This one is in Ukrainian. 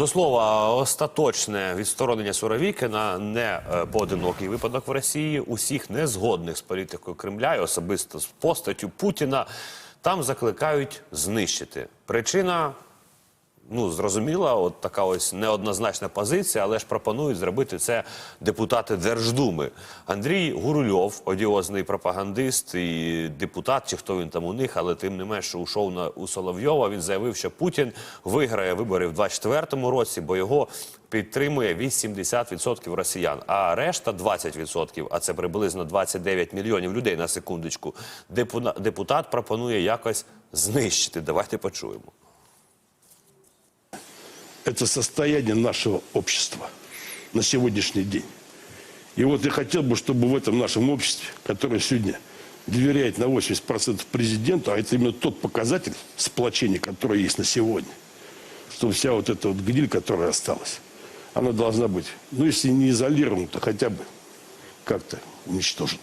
До слова, остаточне відсторонення Суровікіна не е, поодинокий випадок в Росії. Усіх незгодних з політикою Кремля і особисто з постаттю Путіна там закликають знищити. Причина ну, зрозуміла, от така ось неоднозначна позиція, але ж пропонують зробити це депутати Держдуми. Андрій Гурульов, одіозний пропагандист і депутат, чи хто він там у них, але тим не менше ушов на у Соловйова. Він заявив, що Путін виграє вибори в 24-му році, бо його підтримує 80% росіян, а решта 20%, а це приблизно 29 мільйонів людей на секундочку. Депутат пропонує якось знищити. Давайте почуємо. Это состояние нашего общества на сегодняшний день. И вот я хотел бы, чтобы в этом нашем обществе, которое сегодня доверяет на 80% президенту, а это именно тот показатель сплочения, который есть на сегодня, что вся вот эта вот гниль, которая осталась, она должна быть, ну если не изолирована, то хотя бы как-то уничтожена.